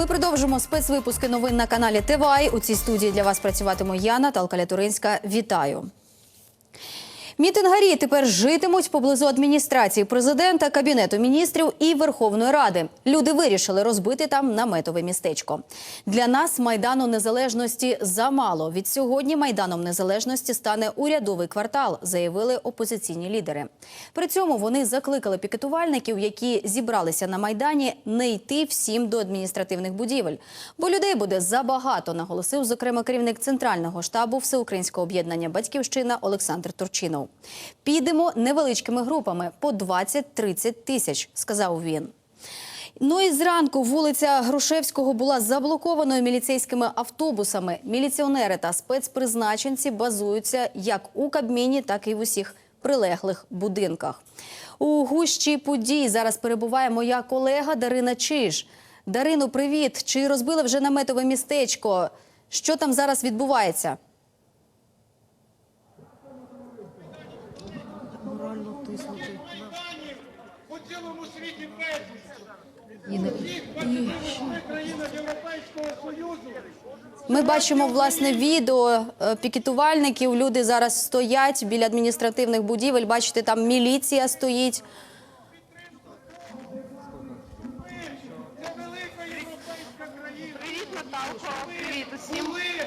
Ми продовжимо спецвипуски новин на каналі ТВАЙ. У цій студії для вас працюватиму я, Наталка Лятуринська. Вітаю. Мітингарі тепер житимуть поблизу адміністрації президента, кабінету міністрів і Верховної Ради. Люди вирішили розбити там наметове містечко. Для нас майдану незалежності замало. Від сьогодні майданом незалежності стане урядовий квартал, заявили опозиційні лідери. При цьому вони закликали пікетувальників, які зібралися на майдані, не йти всім до адміністративних будівель, бо людей буде забагато. Наголосив зокрема керівник центрального штабу Всеукраїнського об'єднання Батьківщина Олександр Турчинов. Підемо невеличкими групами по 20-30 тисяч, сказав він. Ну і зранку вулиця Грушевського була заблокованою міліцейськими автобусами. Міліціонери та спецпризначенці базуються як у Кабміні, так і в усіх прилеглих будинках. У гущі подій зараз перебуває моя колега Дарина Чиж. Дарину, привіт! Чи розбили вже наметове містечко? Що там зараз відбувається? І ми країна Європейського Союзу. Ми бачимо власне відео е, пікетувальників. Люди зараз стоять біля адміністративних будівель. Бачите, там міліція стоїть.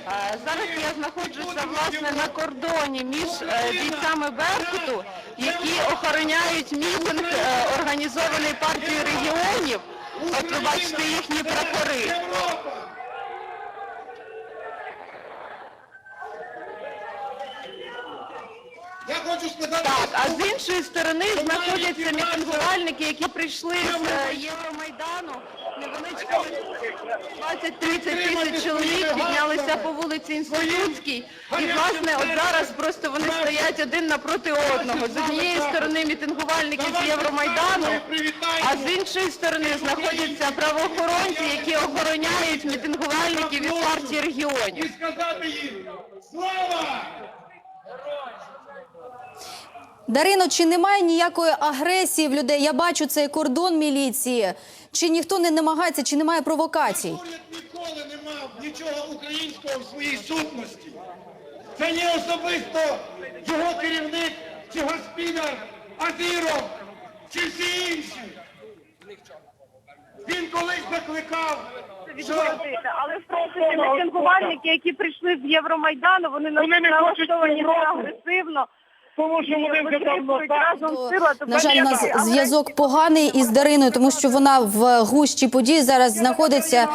Е, Зараз я знаходжуся власне на кордоні між е, бійцями Беркуту, які охороняють мітинг організований партією регіонів. От ви бачите їхні прапори. Я хочу сказати, Так, а з іншої сторони знаходяться мітингувальники, які прийшли з е. Невеличка 20-30 тисяч чоловік піднялися по вулиці Інститутській. І власне от зараз просто вони стоять один напроти одного. З однієї сторони мітингувальники з Євромайдану, а з іншої сторони знаходяться правоохоронці, які охороняють мітингувальників із партії регіонів. слава! Дарино, чи немає ніякої агресії в людей? Я бачу цей кордон міліції. Чи ніхто не намагається, чи немає провокацій? Уряд ніколи не мав нічого українського в своїй сутності. Це не особисто його керівник чи господар Азіров чи всі інші. Він колись закликав, що. Але в принципі мітингувальники, які прийшли з Євромайдану, вони Вони не налаштовані Європу. агресивно. Тому що вони вже давно разом сила, то На жаль, у нас зв'язок поганий із Дариною, тому що вона в гущі подій зараз знаходиться.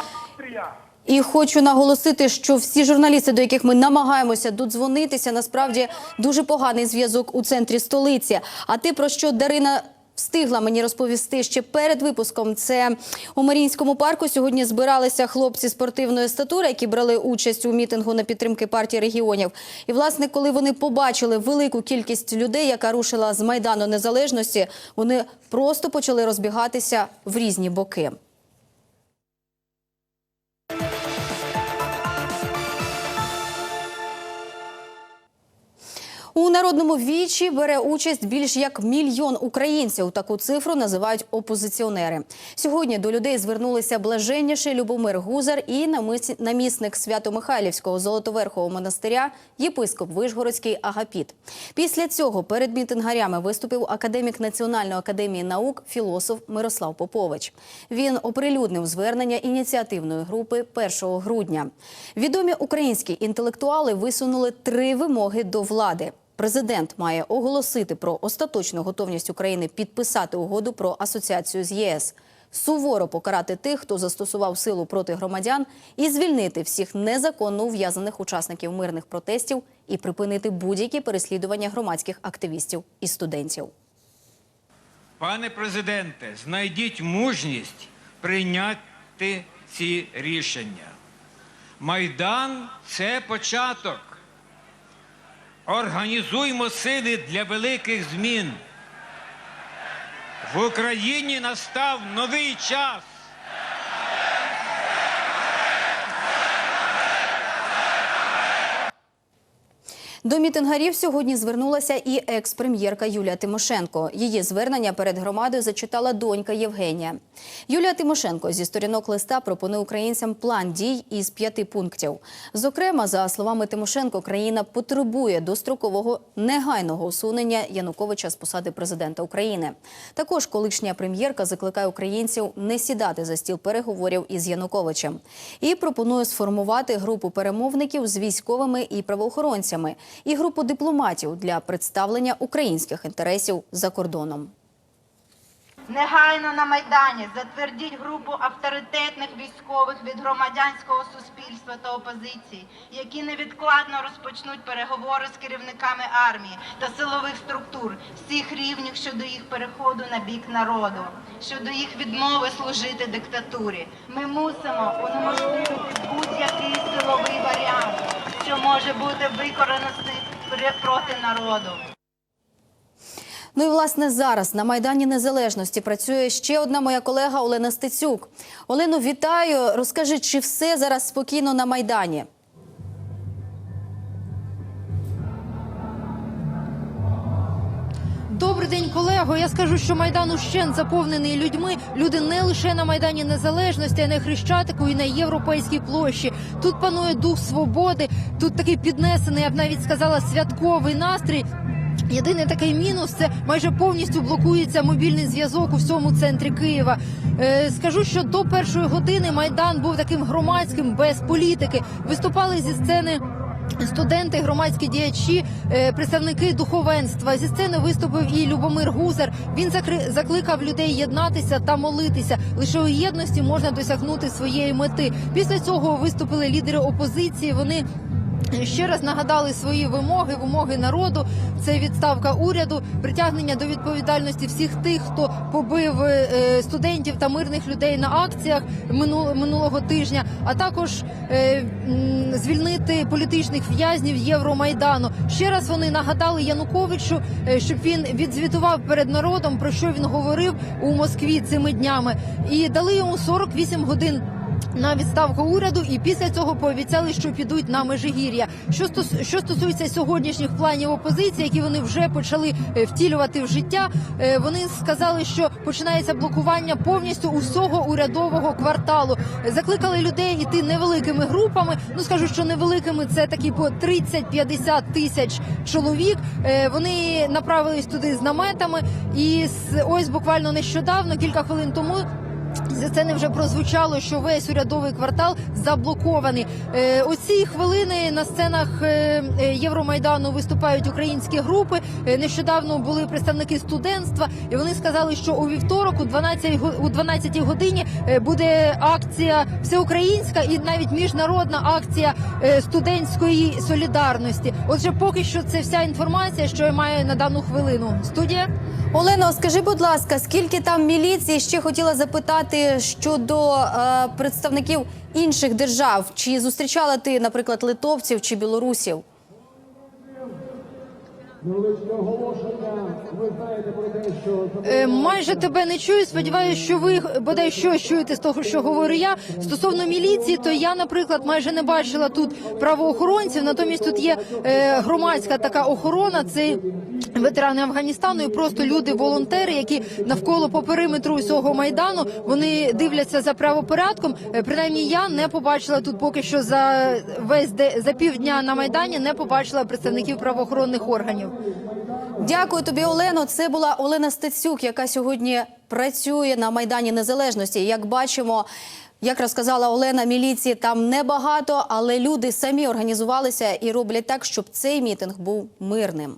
І хочу наголосити, що всі журналісти, до яких ми намагаємося додзвонитися, насправді дуже поганий зв'язок у центрі столиці. А те, про що Дарина встигла мені розповісти ще перед випуском, це у Марінському парку сьогодні збиралися хлопці спортивної статури, які брали участь у мітингу на підтримки партії регіонів. І власне, коли вони побачили велику кількість людей, яка рушила з майдану незалежності, вони просто почали розбігатися в різні боки. У народному вічі бере участь більш як мільйон українців. Таку цифру називають опозиціонери. Сьогодні до людей звернулися блаженніший Любомир Гузар і намісник Свято-Михайлівського Золотоверхового монастиря єпископ Вишгородський Агапіт. Після цього перед мітингарями виступив академік Національної академії наук, філософ Мирослав Попович. Він оприлюднив звернення ініціативної групи 1 грудня. Відомі українські інтелектуали висунули три вимоги до влади. Президент має оголосити про остаточну готовність України підписати угоду про асоціацію з ЄС, суворо покарати тих, хто застосував силу проти громадян, і звільнити всіх незаконно ув'язаних учасників мирних протестів і припинити будь-які переслідування громадських активістів і студентів. Пане президенте, знайдіть мужність прийняти ці рішення. Майдан це початок. Організуймо сили для великих змін. В Україні настав новий час. До мітингарів сьогодні звернулася і екс-прем'єрка Юлія Тимошенко. Її звернення перед громадою зачитала донька Євгенія. Юлія Тимошенко зі сторінок листа пропонує українцям план дій із п'яти пунктів. Зокрема, за словами Тимошенко, країна потребує дострокового негайного усунення Януковича з посади президента України. Також колишня прем'єрка закликає українців не сідати за стіл переговорів із Януковичем і пропонує сформувати групу перемовників з військовими і правоохоронцями і групу дипломатів для представлення українських інтересів за кордоном. Негайно на Майдані затвердіть групу авторитетних військових від громадянського суспільства та опозиції, які невідкладно розпочнуть переговори з керівниками армії та силових структур всіх рівнів щодо їх переходу на бік народу, щодо їх відмови служити диктатурі. Ми мусимо унеможливити будь-який силовий варіант, що може бути використаний проти народу. Ну і власне зараз на майдані Незалежності працює ще одна моя колега Олена Стецюк. Олено, вітаю. Розкажи, чи все зараз спокійно на майдані? Добрий день, колего. Я скажу, що майдан ущен заповнений людьми. Люди не лише на майдані незалежності, а й на хрещатику і на європейській площі. Тут панує дух свободи. Тут такий піднесений, я б навіть сказала, святковий настрій. Єдиний такий мінус це майже повністю блокується мобільний зв'язок у всьому центрі Києва. Е, скажу, що до першої години майдан був таким громадським без політики. Виступали зі сцени. Студенти, громадські діячі, е, представники духовенства зі сцени виступив і Любомир Гузар. Він закликав людей єднатися та молитися. Лише у єдності можна досягнути своєї мети. Після цього виступили лідери опозиції. Вони Ще раз нагадали свої вимоги, вимоги народу. Це відставка уряду, притягнення до відповідальності всіх тих, хто побив е, студентів та мирних людей на акціях минулого тижня, а також е, звільнити політичних в'язнів Євромайдану. Ще раз вони нагадали Януковичу, е, щоб він відзвітував перед народом про що він говорив у Москві цими днями, і дали йому 48 годин на відставку уряду, і після цього пообіцяли, що підуть на межигір'я. Що стос... що стосується сьогоднішніх планів опозиції, які вони вже почали е, втілювати в життя, е, вони сказали, що починається блокування повністю усього урядового кварталу. Закликали людей іти невеликими групами. Ну скажу, що невеликими це такі по 30-50 тисяч чоловік. Е, Вони направились туди з наметами, і ось буквально нещодавно, кілька хвилин тому. Зі сцени вже прозвучало, що весь урядовий квартал заблокований. Е, у ці хвилини на сценах е, е, Євромайдану виступають українські групи. Нещодавно були представники студентства, і вони сказали, що у вівторок, у 12 у 12 годині, буде акція всеукраїнська і навіть міжнародна акція студентської солідарності. Отже, поки що це вся інформація, що я маю на дану хвилину. Студія. Олено, скажи, будь ласка, скільки там міліції? Ще хотіла запитати щодо е, представників інших держав. Чи зустрічала ти, наприклад, литовців чи білорусів? Е, майже тебе не чую. Сподіваюся, що ви бодай щось чуєте з того, що говорю я. Стосовно міліції, то я, наприклад, майже не бачила тут правоохоронців. Натомість тут є е, громадська така охорона. Це ветерани Афганістану і просто люди, волонтери, які навколо по периметру усього майдану вони дивляться за правопорядком. Е, принаймні, я не побачила тут поки що за весь де за півдня на майдані. Не побачила представників правоохоронних органів. Дякую тобі, Олено. Це була Олена Стецюк, яка сьогодні працює на майдані Незалежності. Як бачимо, як розказала Олена, міліції там небагато, але люди самі організувалися і роблять так, щоб цей мітинг був мирним.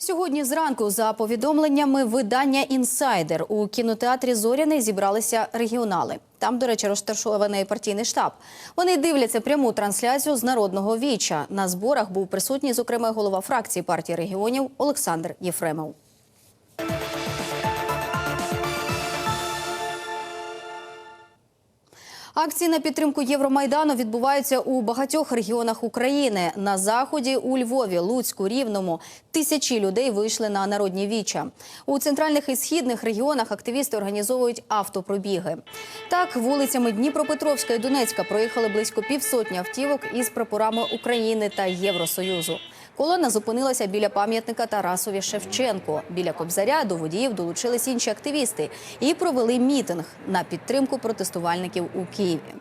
Сьогодні зранку, за повідомленнями видання Інсайдер у кінотеатрі Зоряний зібралися регіонали. Там, до речі, розташований партійний штаб. Вони дивляться пряму трансляцію з народного віча. На зборах був присутній, зокрема, голова фракції партії регіонів Олександр Єфремов. Акції на підтримку Євромайдану відбуваються у багатьох регіонах України. На заході у Львові, Луцьку, Рівному тисячі людей вийшли на народні віча. У центральних і східних регіонах активісти організовують автопробіги. Так, вулицями Дніпропетровська і Донецька проїхали близько півсотні автівок із прапорами України та Євросоюзу. Колона зупинилася біля пам'ятника Тарасові Шевченко. Біля Кобзаря до водіїв долучились інші активісти і провели мітинг на підтримку протестувальників у Києві.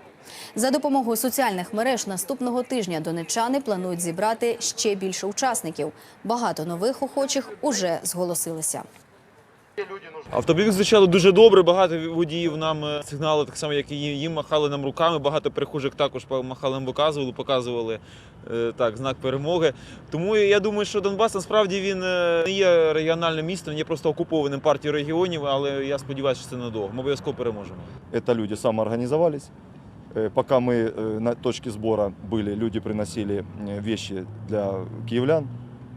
За допомогою соціальних мереж наступного тижня донечани планують зібрати ще більше учасників. Багато нових охочих уже зголосилися. Автопробіг звучало дуже добре. Багато водіїв нам е, сигнали, так само, як і їм, їм махали нам руками. Багато перехожих також махали нам показували, показували е, так, знак перемоги. Тому я думаю, що Донбас насправді він е, не є регіональним містом, він є просто окупованим партією регіонів, але я сподіваюся, що це надовго. Ми обов'язково переможемо. Это люди самоорганизовались. Э, Пока мы э, на точке сбора были, люди приносили э, вещи для киевлян,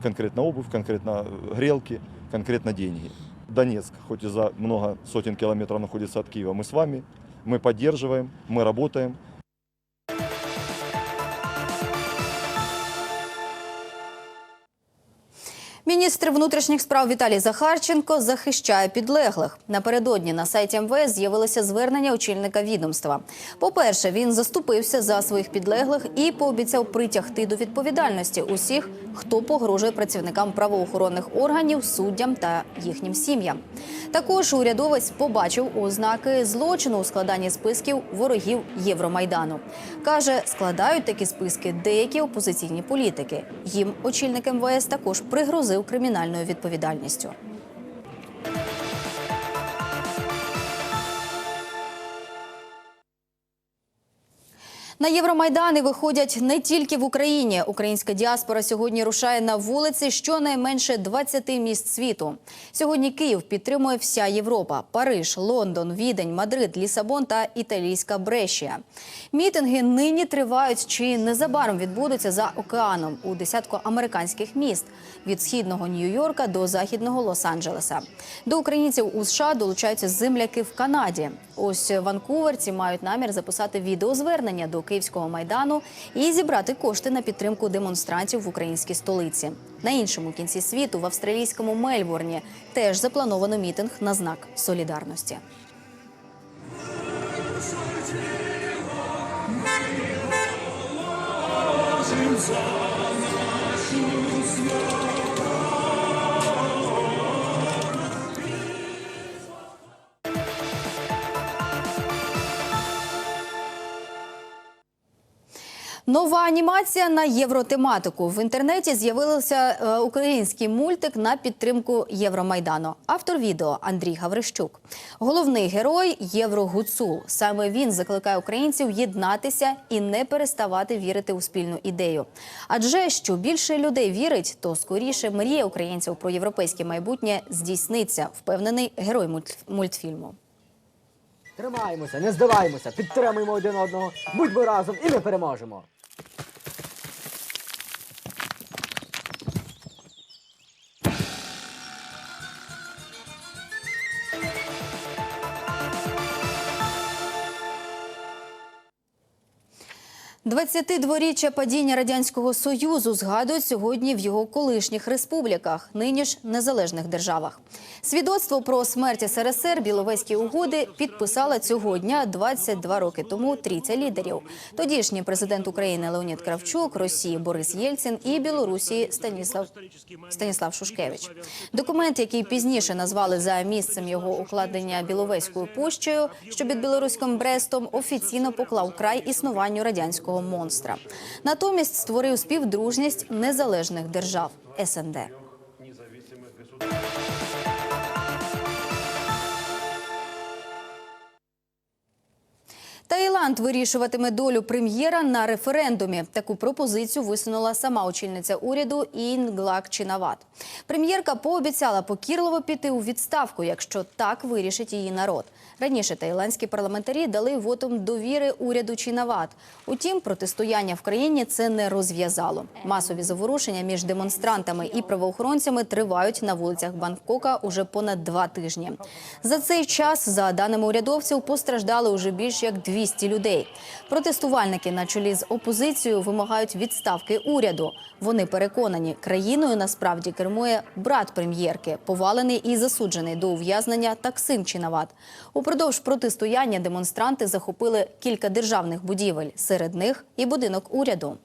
конкретно обувь, конкретно э, грелки, конкретно деньги. Донецк, хоть и за много сотен километров находится от Киева, мы с вами, мы поддерживаем, мы работаем. Міністр внутрішніх справ Віталій Захарченко захищає підлеглих. Напередодні на сайті МВС з'явилося звернення очільника відомства. По-перше, він заступився за своїх підлеглих і пообіцяв притягти до відповідальності усіх, хто погрожує працівникам правоохоронних органів, суддям та їхнім сім'ям. Також урядовець побачив ознаки злочину у складанні списків ворогів Євромайдану. Каже, складають такі списки деякі опозиційні політики. Їм очільник МВС також пригрозив кримінальною відповідальністю. На Євромайдани виходять не тільки в Україні. Українська діаспора сьогодні рушає на вулиці щонайменше 20 міст світу. Сьогодні Київ підтримує вся Європа: Париж, Лондон, Відень, Мадрид, Лісабон та італійська Брешія. Мітинги нині тривають чи незабаром відбудуться за океаном у десятку американських міст від східного Нью-Йорка до західного Лос-Анджелеса. До українців у США долучаються земляки в Канаді. Ось ванкуверці мають намір записати відеозвернення до Київського майдану і зібрати кошти на підтримку демонстрантів в українській столиці. На іншому кінці світу, в австралійському Мельбурні, теж заплановано мітинг на знак солідарності. Нова анімація на євротематику. В інтернеті з'явився е, український мультик на підтримку Євромайдану. Автор відео Андрій Гаврищук. Головний герой Єврогуцул. Саме він закликає українців єднатися і не переставати вірити у спільну ідею. Адже що більше людей вірить, то скоріше мрія українців про європейське майбутнє здійсниться. Впевнений герой мульт- мультфільму. Тримаємося, не здаваємося, підтримуємо один одного, будьмо разом і ми переможемо. – 22-річчя падіння радянського союзу згадують сьогодні в його колишніх республіках, нині ж незалежних державах. Свідоцтво про смерть СРСР Біловезькі угоди підписала цього дня 22 роки тому трійця лідерів. Тодішній президент України Леонід Кравчук, Росії Борис Єльцин і Білорусі Станіслав Станіслав Шушкевич. Документ, який пізніше назвали за місцем його укладення Біловезькою пущею, що під білоруським Брестом, офіційно поклав край існуванню радянського монстра. Натомість створив співдружність незалежних держав СНД. Таїланд вирішуватиме долю прем'єра на референдумі. Таку пропозицію висунула сама очільниця уряду Інглак Чинават. Прем'єрка пообіцяла покірливо піти у відставку, якщо так вирішить її народ. Раніше таїландські парламентарі дали вотом довіри уряду Чинават. Утім, протистояння в країні це не розв'язало. Масові заворушення між демонстрантами і правоохоронцями тривають на вулицях Бангкока уже понад два тижні. За цей час, за даними урядовців, постраждали уже більш як 200 людей. Протестувальники на чолі з опозицією вимагають відставки уряду. Вони переконані, країною насправді кермує брат прем'єрки, повалений і засуджений до ув'язнення Таксим Чинават. Упродовж протистояння демонстранти захопили кілька державних будівель, серед них і будинок уряду.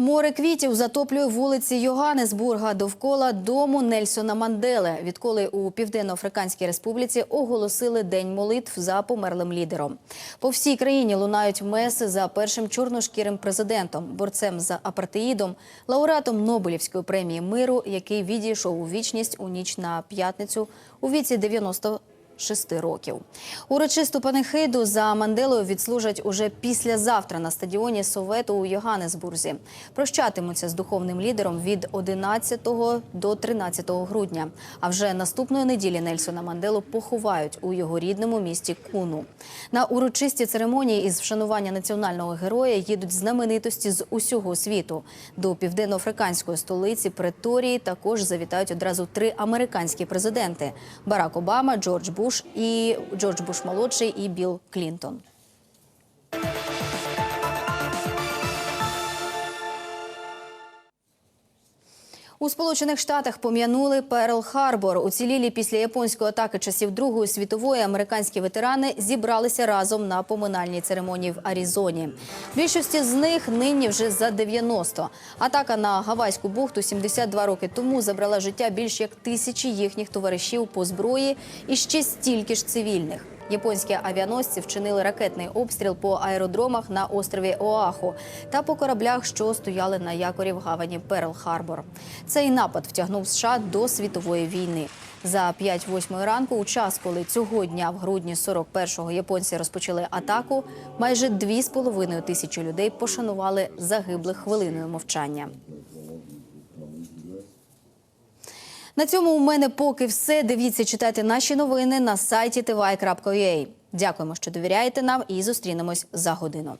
Море квітів затоплює вулиці Йоганнесбурга довкола дому Нельсона Мандели, відколи у Південно-Африканській Республіці оголосили день молитв за померлим лідером. По всій країні лунають меси за першим чорношкірим президентом, борцем за апартеїдом, лауреатом Нобелівської премії миру, який відійшов у вічність у ніч на п'ятницю у віці 90 шести років. Урочисту панихиду за Манделою відслужать уже післязавтра на стадіоні Совету у Йоганнесбурзі. Прощатимуться з духовним лідером від 11 до 13 грудня. А вже наступної неділі Нельсона Манделу поховають у його рідному місті Куну. На урочисті церемонії із вшанування національного героя їдуть знаменитості з усього світу. До південноафриканської столиці Преторії також завітають одразу три американські президенти: Барак Обама, Джордж Буш і Джордж Буш молодший і Білл Клінтон. У Сполучених Штатах пом'янули Перл-Харбор. Уцілілі після японської атаки часів Другої світової американські ветерани зібралися разом на поминальній церемонії в Аризоні. Більшості з них нині вже за 90. Атака на Гавайську бухту 72 роки тому забрала життя більш як тисячі їхніх товаришів по зброї і ще стільки ж цивільних. Японські авіаносці вчинили ракетний обстріл по аеродромах на острові Оаху та по кораблях, що стояли на якорі в гавані Перл-Харбор. Цей напад втягнув США до світової війни. За 5-8 ранку, у час, коли цього дня в грудні 41-го японці розпочали атаку, майже 2,5 тисячі людей пошанували загиблих хвилиною мовчання. На цьому у мене поки все. Дивіться, читайте наші новини на сайті tvi.ua. Дякуємо, що довіряєте нам і зустрінемось за годину.